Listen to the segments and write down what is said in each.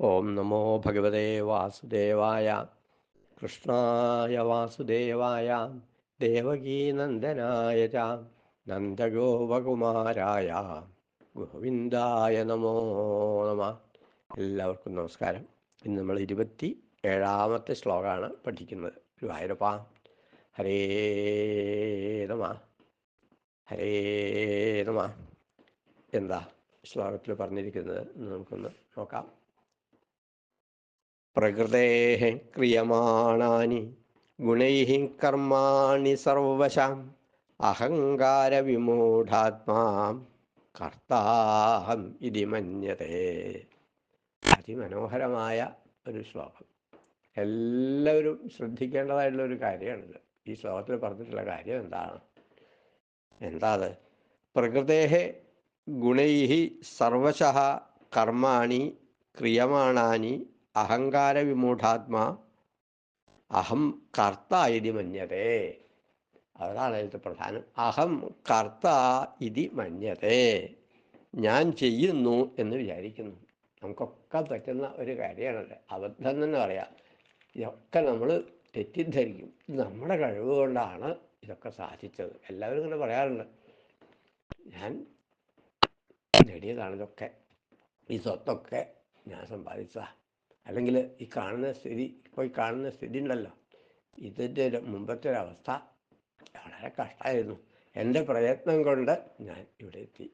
ഓം നമോ ഭഗവതേ വാസുദേവായ. കൃഷ്ണായ വാസുദേവായ. ദേവകീനന്ദനായ ച. നന്ദഗോപകുമാരായ. ഗോവിന്ദായ നമോ നമ. എല്ലാവർക്കും നമസ്കാരം. ഇന്ന് നമ്മൾ ഇരുപത്തി ഏഴാമത്തെ ശ്ലോകമാണ് പഠിക്കുന്നത്. ഗുരുവായൂരപ്പ ഹരേ നമ. ഹരേ നമ. എന്താ ശ്ലോകത്തിൽ പറഞ്ഞിരിക്കുന്നത് നമുക്കൊന്ന് നോക്കാം. പ്രകൃതേ ക്രിയമാണാനി ഗുണൈ കർമാണി സർവശാം അഹങ്കാരവിമൂഢാത്മാ കർത്താഹം ഇതി മഞ്ഞതേ അതിമനോഹരമായ ഒരു ശ്ലോകം. എല്ലാവരും ശ്രദ്ധിക്കേണ്ടതായിട്ടുള്ള ഒരു കാര്യമാണിത്. ഈ ശ്ലോകത്തിൽ പറഞ്ഞിട്ടുള്ള കാര്യം എന്താണ്? എന്താ അത് പ്രകൃതേ ഗുണൈ സർവശ കർമാണി ക്രിയമാണാനി അഹങ്കാരവിമൂഢാത്മാ അഹം കർത്ത ഇതി മന്യതേ. അതാണ് അതിന്റെ പ്രധാനം. അഹം കർത്ത ഇതി മന്യതേ. ഞാൻ ചെയ്യുന്നു എന്ന് വിചാരിക്കുന്നു. നമുക്കൊക്കെ പറ്റുന്ന ഒരു കാര്യമാണത്. അബദ്ധം തന്നെ പറയാം. ഇതൊക്കെ നമ്മൾ തെറ്റിദ്ധരിക്കും. നമ്മുടെ കഴിവ് കൊണ്ടാണ് ഇതൊക്കെ സാധിച്ചത്. എല്ലാവരും ഇങ്ങനെ പറയാറുണ്ട്. ഞാൻ നേടിയതാണ് ഇതൊക്കെ. ഈ സ്വത്തൊക്കെ ഞാൻ സമ്പാദിച്ചതാ. അല്ലെങ്കിൽ ഈ കാണുന്ന സ്ഥിതി ഇപ്പോൾ ഈ കാണുന്ന സ്ഥിതി ഉണ്ടല്ലോ. ഇതിന്റെ മുമ്പത്തെ ഒരു അവസ്ഥ വളരെ കഷ്ടമായിരുന്നു. എന്റെ പ്രയത്നം കൊണ്ട് ഞാൻ ഇവിടെ എത്തി.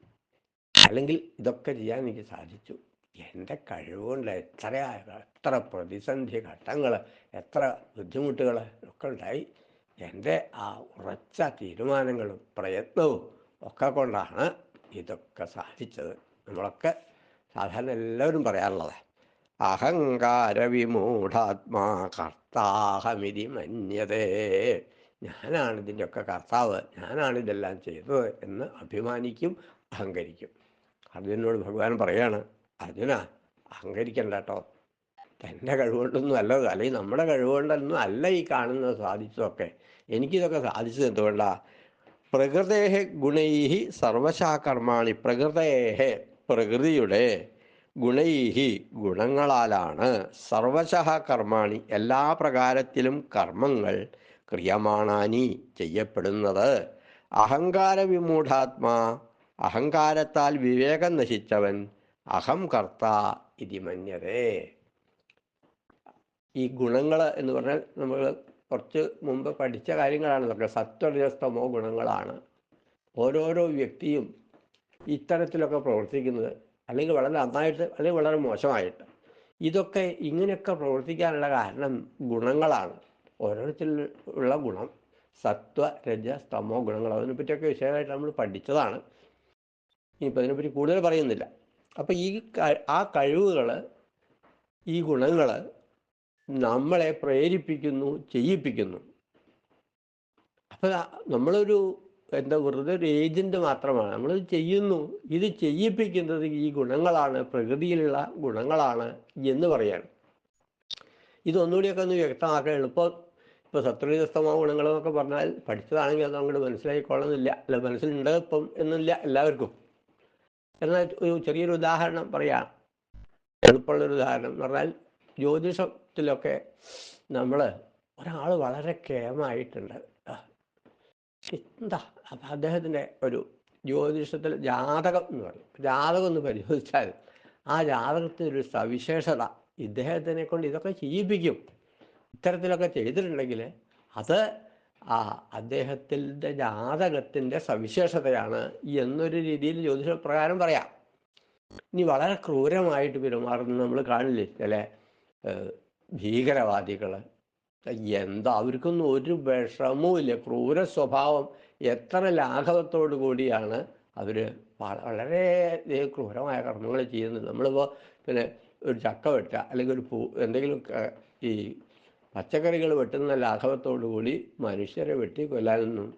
അല്ലെങ്കിൽ ഇതൊക്കെ ചെയ്യാൻ എനിക്ക് സാധിച്ചു. എന്റെ കഴിവുകൊണ്ട് എത്ര എത്ര പ്രതിസന്ധി ഘട്ടങ്ങൾ എത്ര ബുദ്ധിമുട്ടുകൾ ഒക്കെ ഉണ്ടായി. എന്റെ ആ ഉറച്ച തീരുമാനങ്ങളും പ്രയത്നവും ഒക്കെ കൊണ്ടാണ് ഇതൊക്കെ സാധിച്ചത്. നമ്മളൊക്കെ സാധാരണ എല്ലാവരും പറയാറുള്ളത്. അഹങ്കാരവിമൂഢാത്മാ കർത്താഹമിതി മന്യതേ. ഞാനാണ് ഇതിന്റെയൊക്കെ കർത്താവ്. ഞാനാണ് ഇതെല്ലാം ചെയ്തത് എന്ന് അഭിമാനിക്കും അഹങ്കരിക്കും. അർജുനോട് ഭഗവാൻ പറയാണ് അർജുന അഹങ്കരിക്കണ്ട കേട്ടോ തന്റെ കഴിവുകൊണ്ടൊന്നും അല്ല അല്ലെങ്കിൽ നമ്മുടെ കഴിവുകൊണ്ടൊന്നും അല്ല ഈ കാണുന്നത് സാധിച്ചതൊക്കെ. എനിക്കിതൊക്കെ സാധിച്ചത് എന്തുകൊണ്ടാ? പ്രകൃതേഹ ഗുണൈഹി സർവശാകർമാണി. പ്രകൃതേഹ പ്രകൃതിയുടെ ഗുണൈഹി ഗുണങ്ങളാലാണ്. സർവശ കർമാണി എല്ലാ പ്രകാരത്തിലും കർമ്മങ്ങൾ ക്രിയമാണാനി ചെയ്യപ്പെടുന്നത്. അഹങ്കാര വിമൂഢാത്മാ അഹങ്കാരത്താൽ വിവേകം നശിച്ചവൻ അഹം കർത്ത ഇതി മന്യതേ. ഈ ഗുണങ്ങൾ എന്ന് പറഞ്ഞാൽ നമ്മൾ കുറച്ച് മുമ്പ് പഠിച്ച കാര്യങ്ങളാണ് പറഞ്ഞത് സത്വരജസ്തമോ ഗുണങ്ങളാണ്. ഓരോരോ വ്യക്തിയും ഇത്തരത്തിലൊക്കെ പ്രവർത്തിക്കുന്നത്. അല്ലെങ്കിൽ വളരെ നന്നായിട്ട് അല്ലെങ്കിൽ വളരെ മോശമായിട്ട്. ഇതൊക്കെ ഇങ്ങനെയൊക്കെ പ്രവർത്തിക്കാനുള്ള കാരണം ഗുണങ്ങളാണ്. ഓരോരുത്തരിൽ ഉള്ള ഗുണം സത്വ രജ സ്തമോ ഗുണങ്ങൾ. അതിനെപ്പറ്റിയൊക്കെ വിശേഷമായിട്ട് നമ്മൾ പഠിച്ചതാണ്. ഇനിയിപ്പോൾ അതിനെപ്പറ്റി കൂടുതൽ പറയുന്നില്ല. അപ്പം ഈ ആ കഴിവുകൾ ഈ ഗുണങ്ങൾ നമ്മളെ പ്രേരിപ്പിക്കുന്നു ചെയ്യിപ്പിക്കുന്നു. അപ്പം നമ്മളൊരു എന്താ വെറുതെ ഒരു ഏജന്റ് മാത്രമാണ്. നമ്മൾ ചെയ്യുന്നു. ഇത് ചെയ്യിപ്പിക്കുന്നത് ഈ ഗുണങ്ങളാണ്. പ്രകൃതിയിലുള്ള ഗുണങ്ങളാണ് എന്ന് പറയാണ്. ഇതൊന്നുകൂടിയൊക്കെ ഒന്ന് വ്യക്തമാക്കാൻ എളുപ്പം. ഇപ്പോൾ സത്വരജസ്തമോ ഗുണങ്ങളെന്നൊക്കെ പറഞ്ഞാൽ പഠിച്ചതാണെങ്കിൽ അത് അങ്ങോട്ട് മനസ്സിലാക്കിക്കൊള്ളുന്നില്ല അല്ല മനസ്സിലുണ്ടോ ഇപ്പം എന്നില്ല എല്ലാവർക്കും. എന്നാൽ ഒരു ചെറിയൊരു ഉദാഹരണം പറയാം. എളുപ്പമുള്ളൊരു ഉദാഹരണം എന്ന് പറഞ്ഞാൽ ജ്യോതിഷത്തിലൊക്കെ നമ്മൾ ഒരാൾ വളരെ കേമായിട്ടുണ്ട്. എന്താ അപ്പം അദ്ദേഹത്തിന്റെ ഒരു ജ്യോതിഷത്തിൽ ജാതകം എന്ന് പറയും. ജാതകം എന്ന് പരിശോധിച്ചാൽ ആ ജാതകത്തിനൊരു സവിശേഷത ഇദ്ദേഹത്തിനെ കൊണ്ട് ഇതൊക്കെ ചെയ്യിപ്പിക്കും. ഇത്തരത്തിലൊക്കെ ചെയ്തിട്ടുണ്ടെങ്കിൽ അത് ആ അദ്ദേഹത്തിന്റെ ജാതകത്തിന്റെ സവിശേഷതയാണ് എന്നൊരു രീതിയിൽ ജ്യോതിഷപ്രകാരം പറയാം. ഇനി വളരെ ക്രൂരമായിട്ട് പെരുമാറുന്നത് നമ്മൾ കാണില്ലേ? ചില ഭീകരവാദികൾ എന്താ? അവർക്കൊന്നും ഒരു വിഷമവും ഇല്ല. ക്രൂര സ്വഭാവം എത്ര ലാഘവത്തോടു കൂടിയാണ് അവർ വളരെ ക്രൂരമായ കർമ്മങ്ങൾ ചെയ്യുന്നത്. നമ്മളിപ്പോൾ പിന്നെ ഒരു ചക്ക വെട്ടുക അല്ലെങ്കിൽ ഒരു പൂ എന്തെങ്കിലും ഈ പച്ചക്കറികൾ വെട്ടുന്ന ലാഘവത്തോടു കൂടി മനുഷ്യരെ വെട്ടി കൊല്ലാനൊന്നും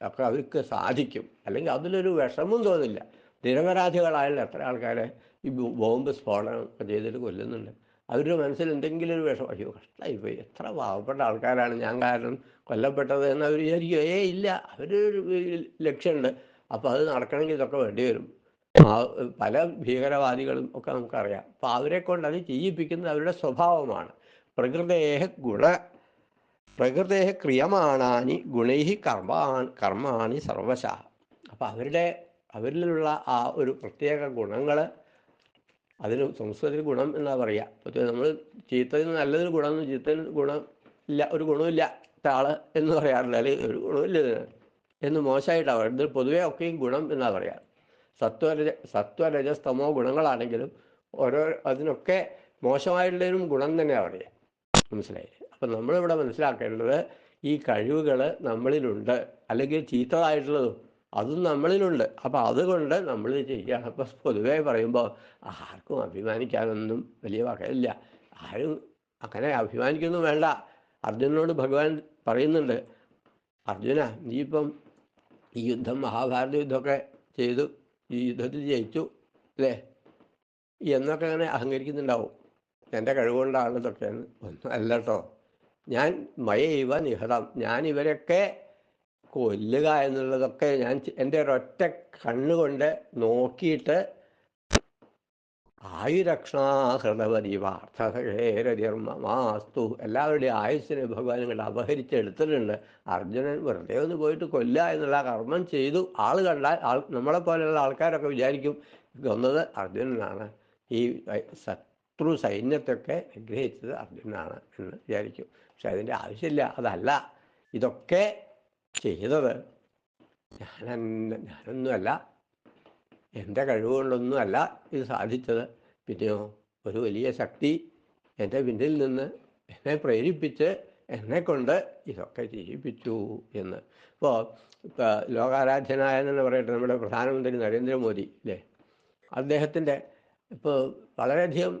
ഒക്കെ അവർക്ക് സാധിക്കും. അല്ലെങ്കിൽ അതിലൊരു വിഷമവും തോന്നില്ല. നിരപരാധികളായാലും എത്ര ആൾക്കാരെ ഈ ബോംബ് സ്ഫോടനം ചെയ്തിട്ട് കൊല്ലുന്നുണ്ട്. അവരുടെ മനസ്സിൽ എന്തെങ്കിലും ഒരു വിഷം അയ്യോ കഷ്ടമായിപ്പോയി എത്ര പാവപ്പെട്ട ആൾക്കാരാണ്. ഞാൻ കാരണം കൊല്ലപ്പെട്ടത് എന്ന് അവർ വിചാരിക്കും. ഏ ഇല്ല. അവരൊരു ലക്ഷ്യമുണ്ട്. അപ്പോൾ അത് നടക്കണമെങ്കിൽ ഇതൊക്കെ വേണ്ടി വരും. പല ഭീകരവാദികളും ഒക്കെ നമുക്കറിയാം. അപ്പോൾ അവരെ കൊണ്ട് അത് ചെയ്യിപ്പിക്കുന്നത് അവരുടെ സ്വഭാവമാണ്. പ്രകൃതേഹ ഗുണ പ്രകൃതേഹ ക്രിയമാണാനി ഗുണൈഹി കർമ്മ കർമാണി സർവശ. അപ്പോൾ അവരുടെ അവരിലുള്ള ആ ഒരു പ്രത്യേക ഗുണങ്ങൾ അതിന് സംസ്കൃതത്തിൽ ഗുണം എന്നാ പറയുക പക്ഷേ നമ്മൾ ചീത്തയിൽ നല്ലതിന് ഗുണം ചീത്തയിൽ ഗുണം ഇല്ല ഒരു ഗുണമില്ല താൾ എന്ന് പറയാറില്ല. അല്ലെങ്കിൽ ഒരു ഗുണമില്ല എന്ന് മോശമായിട്ടാണ് ഇത് പൊതുവേ ഒക്കെയും ഗുണം എന്നാ പറയാ. സത്വരജ സത്വരജസ്തമോ ഗുണങ്ങളാണെങ്കിലും ഓരോ അതിനൊക്കെ മോശമായിട്ടുള്ളതിനും ഗുണം തന്നെയാണ് പറയുക. മനസ്സിലായി അപ്പം നമ്മളിവിടെ മനസ്സിലാക്കേണ്ടത് ഈ കഴിവുകൾ നമ്മളിലുണ്ട്. അല്ലെങ്കിൽ ചീത്തതായിട്ടുള്ളതും അതും നമ്മളിലുണ്ട്. അപ്പം അതുകൊണ്ട് നമ്മൾ ചെയ്യുകയാണ് അപ്പം പൊതുവേ പറയുമ്പോൾ ആർക്കും അഭിമാനിക്കാനൊന്നും വലിയ വകയില്ല. ആരും അങ്ങനെ അഭിമാനിക്കൊന്നും വേണ്ട. അർജുനനോട് ഭഗവാൻ പറയുന്നുണ്ട്. അർജുന നീ ഇപ്പം ഈ യുദ്ധം മഹാഭാരത യുദ്ധമൊക്കെ ചെയ്തു. ഈ യുദ്ധത്തിൽ ജയിച്ചു അല്ലേ? എന്നൊക്കെ അങ്ങനെ അഹങ്കരിക്കുന്നുണ്ടാവും. എന്റെ കഴിവുകൊണ്ടാണ് തൊട്ടേന്ന്. ഒന്നും അല്ല കേട്ടോ ഞാൻ മയൈവ നിഹതം. ഞാൻ ഇവരൊക്കെ കൊല്ലുക എന്നുള്ളതൊക്കെ ഞാൻ എന്റെ ഒരൊറ്റ കണ്ണുകൊണ്ട് നോക്കിയിട്ട് ആയുരക്ഷണാഹൃതപരിവാർത്ഥേരതിർമാസ്തു എല്ലാവരുടെയും ആയുസ്സിനെ ഭഗവാൻ ഇങ്ങോട്ട് അപഹരിച്ചെടുത്തിട്ടുണ്ട് അർജുനൻ വെറുതെ ഒന്ന് പോയിട്ട് കൊല്ലുക എന്നുള്ള കർമ്മം ചെയ്തു. ആൾ കണ്ടാൽ ആൾ നമ്മളെ പോലെയുള്ള ആൾക്കാരൊക്കെ വിചാരിക്കും കൊന്നത് അർജുനനാണ്. ഈ ശത്രു സൈന്യത്തൊക്കെ നിഗ്രഹിച്ചത് അർജുനനാണ് എന്ന് വിചാരിക്കും. പക്ഷെ അതിന്റെ ആവശ്യമില്ല. അതല്ല. ഇതൊക്കെ ചെയ്തത്. ഞാൻ ഞാനൊന്നുമല്ല. എന്റെ കഴിവുകൊണ്ടൊന്നുമല്ല ഇത് സാധിച്ചത്. പിന്നെയോ ഒരു വലിയ ശക്തി എന്റെ പിന്നിൽ നിന്ന് എന്നെ പ്രേരിപ്പിച്ച് എന്നെ കൊണ്ട് ഇതൊക്കെ ചെയ്യിപ്പിച്ചു എന്ന്. ഇപ്പോൾ ഇപ്പോൾ ലോകാരാധ്യനായ എന്ന് പറയട്ടെ നമ്മുടെ പ്രധാനമന്ത്രി നരേന്ദ്രമോദി അല്ലേ അദ്ദേഹത്തിന്റെ ഇപ്പോൾ വളരെയധികം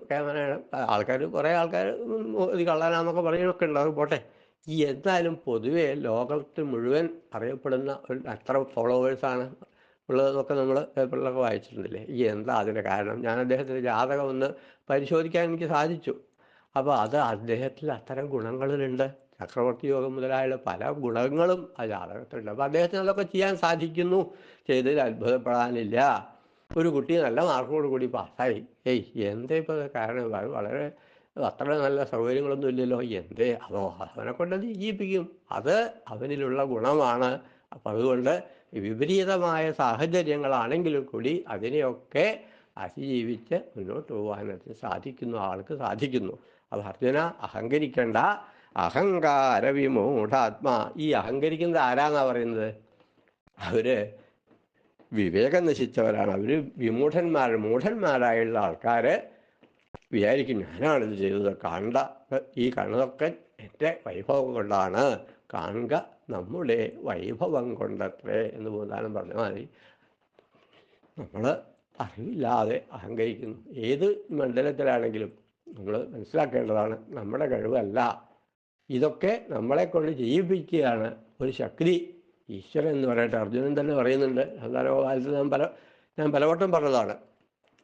ആൾക്കാർ കുറേ ആൾക്കാർ മോദി കള്ളനാന്നൊക്കെ പറയുന്നൊക്കെ ഉണ്ടാവും പോട്ടെ. ഈ എന്നാലും പൊതുവെ ലോകത്ത് മുഴുവൻ അറിയപ്പെടുന്ന ഒരു അത്ര ഫോളോവേഴ്സാണ് ഉള്ളതെന്നൊക്കെ നമ്മൾ പേപ്പറിലൊക്കെ വായിച്ചിട്ടുണ്ടല്ലേ? ഈ എന്താ അതിന്റെ കാരണം? ഞാൻ അദ്ദേഹത്തിന്റെ ജാതകം ഒന്ന് പരിശോധിക്കാൻ എനിക്ക് സാധിച്ചു. അപ്പോൾ അത് അദ്ദേഹത്തിൽ അത്തരം ഗുണങ്ങളിലുണ്ട് ചക്രവർത്തി യോഗം മുതലായുള്ള പല ഗുണങ്ങളും ആ ജാതകത്തിലുണ്ട്. അപ്പോൾ അദ്ദേഹത്തിന് അതൊക്കെ ചെയ്യാൻ സാധിക്കുന്നു. ചെയ്തതിൽ അത്ഭുതപ്പെടാനില്ല. ഒരു കുട്ടി നല്ല മാർക്കോട് കൂടി പാസ്സായി. ഏയ് എന്തേ ഇപ്പോൾ കാരണം? വളരെ അത്ര നല്ല സൗകര്യങ്ങളൊന്നും ഇല്ലല്ലോ. എന്തേ? അതോ അവനെ കൊണ്ട് ജീവിപ്പിക്കും അത് അവനിലുള്ള ഗുണമാണ്. അപ്പം അതുകൊണ്ട് വിപരീതമായ സാഹചര്യങ്ങളാണെങ്കിലും കൂടി അതിനെയൊക്കെ അതിജീവിച്ച് മുന്നോട്ട് പോകാനായിട്ട് സാധിക്കുന്നു. ആൾക്ക് സാധിക്കുന്നു. അത് അർജുന അഹങ്കരിക്കേണ്ട. അഹങ്കാര വിമൂഢാത്മാ. ഈ അഹങ്കരിക്കുന്നത് ആരാന്നാ പറയുന്നത്? അവർ വിവേകം നശിച്ചവരാണ്. അവർ വിമൂഢന്മാർ മൂഢന്മാരായുള്ള ആൾക്കാർ വിചാരിക്കും ഞാനാണിത് ചെയ്തത്. കാണണ്ട. ഈ കണ്ണതൊക്കെ എന്റെ വൈഭവം കൊണ്ടാണ്. കാണുക നമ്മുടെ വൈഭവം കൊണ്ടത്രേ എന്ന് ഭൂതാനം പറഞ്ഞ മാതിരി നമ്മൾ അറിവില്ലാതെ അഹങ്കരിക്കുന്നു. ഏത് മണ്ഡലത്തിലാണെങ്കിലും നമ്മൾ മനസ്സിലാക്കേണ്ടതാണ് നമ്മുടെ കഴിവല്ല. ഇതൊക്കെ നമ്മളെ കൊണ്ട് ചെയ്യിപ്പിക്കുകയാണ് ഒരു ശക്തി. ഈശ്വരൻ എന്ന് പറയട്ടെ അർജുനൻ തന്നെ പറയുന്നുണ്ട്. സന്താനകാലത്ത് ഞാൻ പല ഞാൻ പലവട്ടം പറഞ്ഞതാണ്.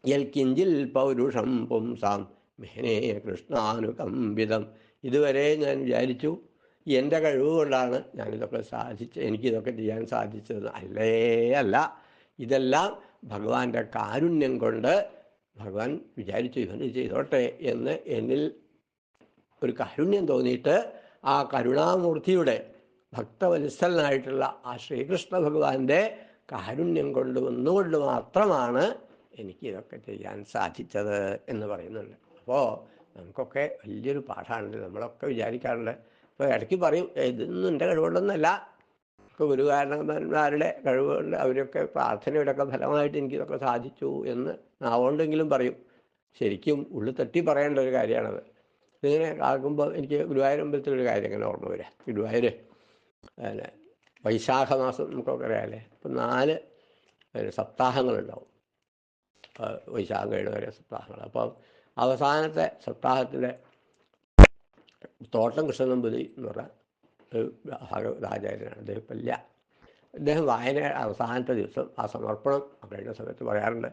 യൽ കിഞ്ചിൽ പൗരുഷം പുംസാം. മേനേ കൃഷ്ണാനുകമ്പിതം ഇതുവരെ ഞാൻ വിചാരിച്ചു എന്റെ കഴിവ് കൊണ്ടാണ് ഞാനിതൊക്കെ സാധിച്ച് എനിക്കിതൊക്കെ ചെയ്യാൻ സാധിച്ചത്. അല്ലേ അല്ല. ഇതെല്ലാം ഭഗവാന്റെ കാരുണ്യം കൊണ്ട് ഭഗവാൻ വിചാരിച്ചു ഇവന് ചെയ്തോട്ടെ എന്ന് എന്നിൽ ഒരു കാരുണ്യം തോന്നിയിട്ട് ആ കരുണാമൂർത്തിയുടെ ഭക്തവത്സലനായിട്ടുള്ള ആ ശ്രീകൃഷ്ണ ഭഗവാന്റെ കാരുണ്യം കൊണ്ട് മാത്രമാണ് എനിക്ക് ഇതൊക്കെ ചെയ്യാൻ സാധിച്ചത് എന്ന് പറയുന്നുണ്ട്. അപ്പോൾ നമുക്കൊക്കെ വലിയൊരു പാഠമാണല്ലോ നമ്മളൊക്കെ വിചാരിക്കാറുണ്ട്. ഇപ്പോൾ ഇടയ്ക്ക് പറയും "ഏയ് ഇതൊന്നും എന്റെ കഴിവുകൊണ്ടൊന്നുമല്ല ഇപ്പോൾ ഗുരുകാരണന്മാരുടെ കഴിവുകൊണ്ട് അവരൊക്കെ പ്രാർത്ഥനയുടെയൊക്കെ ഫലമായിട്ട് എനിക്കിതൊക്കെ സാധിച്ചു എന്ന് നാവുകൊണ്ടെങ്കിലും പറയും. ശരിക്കും ഉള്ളിൽ തട്ടി പറയേണ്ട ഒരു കാര്യമാണത്. ഇതിങ്ങനെ ആകുമ്പോൾ എനിക്ക് ഗുരുവായൂരമ്പലത്തിലൊരു കാര്യം ഇങ്ങനെ ഓർമ്മ വരാം. ഗുരുവായൂർ പിന്നെ വൈശാഖ മാസം നമുക്കൊക്കെ അറിയാമല്ലേ ഇപ്പം നാല് സപ്താഹങ്ങളുണ്ടാവും. ആ, വൈശാഖം കഴിഞ്ഞ വരെ സപ്താഹങ്ങൾ. അപ്പം അവസാനത്തെ സപ്താഹത്തിലെ തോട്ടം കൃഷ്ണൻ നമ്പൂതിരി എന്ന് പറഞ്ഞ ഒരു ഭാഗവതാചാര്യനാണ് അദ്ദേഹം ഇപ്പം അദ്ദേഹം വായന അവസാനത്തെ ദിവസം ആ സമർപ്പണം കഴിഞ്ഞ സമയത്ത് പറയാറുണ്ട്.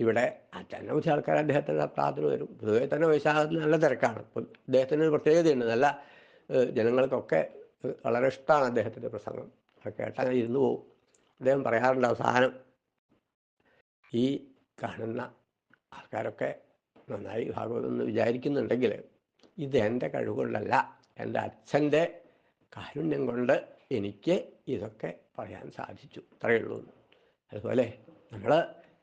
ഇവിടെ അനവധി ആൾക്കാർ അദ്ദേഹത്തിന്റെ സപ്താഹത്തിന് വരും. പൊതുവെ തന്നെ വൈശാഖത്തിന് നല്ല തിരക്കാണ്. അദ്ദേഹത്തിന് ഒരു പ്രത്യേകതയുണ്ട്. നല്ല ജനങ്ങൾക്കൊക്കെ വളരെ ഇഷ്ടമാണ് അദ്ദേഹത്തിന്റെ പ്രസംഗം. കേട്ടാൽ ഇരുന്ന് പോകും അദ്ദേഹം പറയാറുണ്ട് അവസാനം ഈ കാണുന്ന ആൾക്കാരൊക്കെ നന്നായി ഭാഗവതം എന്ന് വിചാരിക്കുന്നുണ്ടെങ്കിൽ ഇത് എന്റെ കഴിവുകൊണ്ടല്ല എന്റെ അച്ഛന്റെ കാരുണ്യം കൊണ്ട് എനിക്ക് ഇതൊക്കെ പറയാൻ സാധിച്ചു. അത്രയേ ഉള്ളൂ. അതുപോലെ നമ്മൾ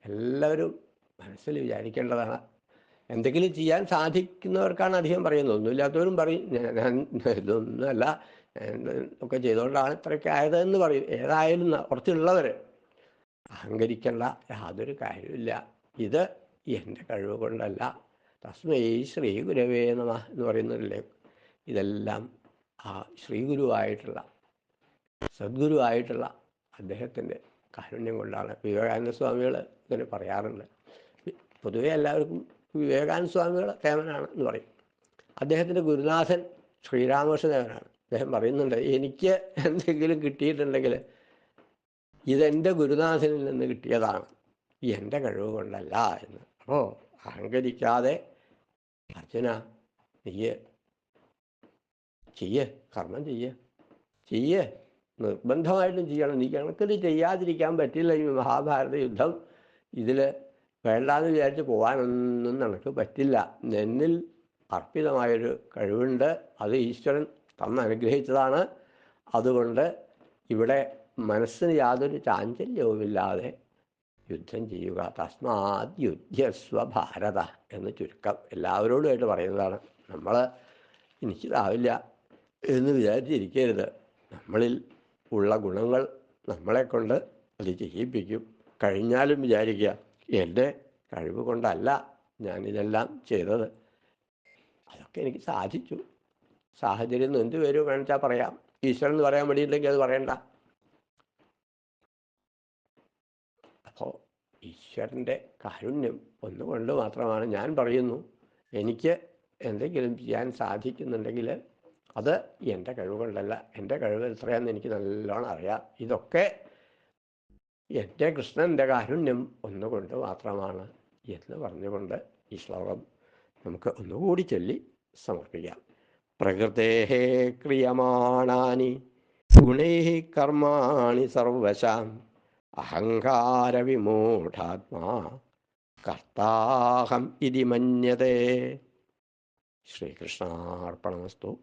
എല്ലാവരും മനസ്സിൽ വിചാരിക്കേണ്ടതാണ്. എന്തെങ്കിലും ചെയ്യാൻ സാധിക്കുന്നവർക്കാണ് അധികം പറയുന്നത്. ഒന്നുമില്ലാത്തവരും പറയും ഞാൻ ഇതൊന്നുമല്ല ഒക്കെ ചെയ്തുകൊണ്ടാണ് ഇത്രയൊക്കെ ആയതെന്ന് പറയും. ഏതായാലും കുറച്ചുള്ളവർ അഹങ്കരിക്കേണ്ട യാതൊരു കാര്യമില്ല ഇത് എന്റെ കഴിവ് കൊണ്ടല്ല. തസ്മൈ ശ്രീ ഗുരവേ നമ എന്ന് പറയുന്നില്ലേ ഇതെല്ലാം ആ ശ്രീഗുരുവായിട്ടുള്ള സദ്ഗുരുവായിട്ടുള്ള അദ്ദേഹത്തിന്റെ കാരുണ്യം കൊണ്ടാണ് വിവേകാനന്ദ സ്വാമികൾ ഇങ്ങനെ പറയാറുണ്ട് പൊതുവെ എല്ലാവർക്കും വിവേകാനന്ദ സ്വാമികൾ തേവനാണ് എന്ന് പറയും. അദ്ദേഹത്തിന്റെ ഗുരുനാഥൻ ശ്രീരാമകൃഷ്ണദേവനാണ് അദ്ദേഹം പറയുന്നുണ്ട് എനിക്ക് എന്തെങ്കിലും കിട്ടിയിട്ടുണ്ടെങ്കിൽ ഇതെന്റെ ഗുരുനാഥനിൽ നിന്ന് കിട്ടിയതാണ്. എന്റെ കഴിവ് കൊണ്ടല്ല എന്ന്. അപ്പോൾ അഹങ്കരിക്കാതെ അർജുന നീയ് ചെയ്യ് കർമ്മം ചെയ്യ് ചെയ്യ് നിർബന്ധമായിട്ടും ചെയ്യണം. നീ കണക്കിത് ചെയ്യാതിരിക്കാൻ പറ്റില്ല ഈ മഹാഭാരത യുദ്ധം. ഇതിൽ വേണ്ടാന്ന് വിചാരിച്ച് പോകാനൊന്നും നിനക്ക് പറ്റില്ല. എന്നിൽ അർപ്പിതമായൊരു കഴിവുണ്ട്. അത് ഈശ്വരൻ തന്നനുഗ്രഹിച്ചതാണ്. അതുകൊണ്ട് ഇവിടെ മനസ്സിന് യാതൊരു ചാഞ്ചല്യവുമില്ലാതെ യുദ്ധം ചെയ്യുക. തസ്മാത് യുദ്ധസ്വ ഭാരത എന്ന് ചുരുക്കം എല്ലാവരോടുമായിട്ട് പറയുന്നതാണ്. നമ്മൾ എനിക്കിതാവില്ല എന്ന് വിചാരിച്ചിരിക്കരുത്. നമ്മളിൽ ഉള്ള ഗുണങ്ങൾ നമ്മളെ കൊണ്ട് അത് ചെയ്യിപ്പിക്കും. കഴിഞ്ഞാലും വിചാരിക്കുക എന്റെ കഴിവ് കൊണ്ടല്ല ഞാനിതെല്ലാം ചെയ്തത്. അതൊക്കെ എനിക്ക് സാധിച്ചു. സാഹചര്യം എന്ത് പേര് വേണിച്ചാൽ പറയാം. ഈശ്വരൻ എന്ന് പറയാൻ വേണ്ടിയില്ലെങ്കിൽ അത് പറയണ്ട. അപ്പോൾ ഈശ്വരന്റെ കാരുണ്യം ഒന്നുകൊണ്ട് മാത്രമാണ് ഞാൻ പറയുന്നു. എനിക്ക് എന്തെങ്കിലും ചെയ്യാൻ സാധിക്കുന്നുണ്ടെങ്കിൽ അത് എന്റെ കഴിവുകൊണ്ടല്ല എന്റെ കഴിവ് എത്രയാണെന്ന് എനിക്ക് നല്ലോണം അറിയാം. ഇതൊക്കെ എന്റെ കൃഷ്ണന്റെ കാരുണ്യം ഒന്നുകൊണ്ട് മാത്രമാണ് എന്ന് പറഞ്ഞുകൊണ്ട് ഈ ശ്ലോകം നമുക്ക് ഒന്നുകൂടി ചൊല്ലി സമർപ്പിക്കാം. പ്രകൃതേ ക്രിയമാണാനി ഗുണൈ കർമാണി സർവശാം. അഹങ്കാരവിമൂഢാത്മാ കർത്താഹം ഇതി മന്യതേ. ശ്രീകൃഷ്ണാർപ്പണമസ്തു.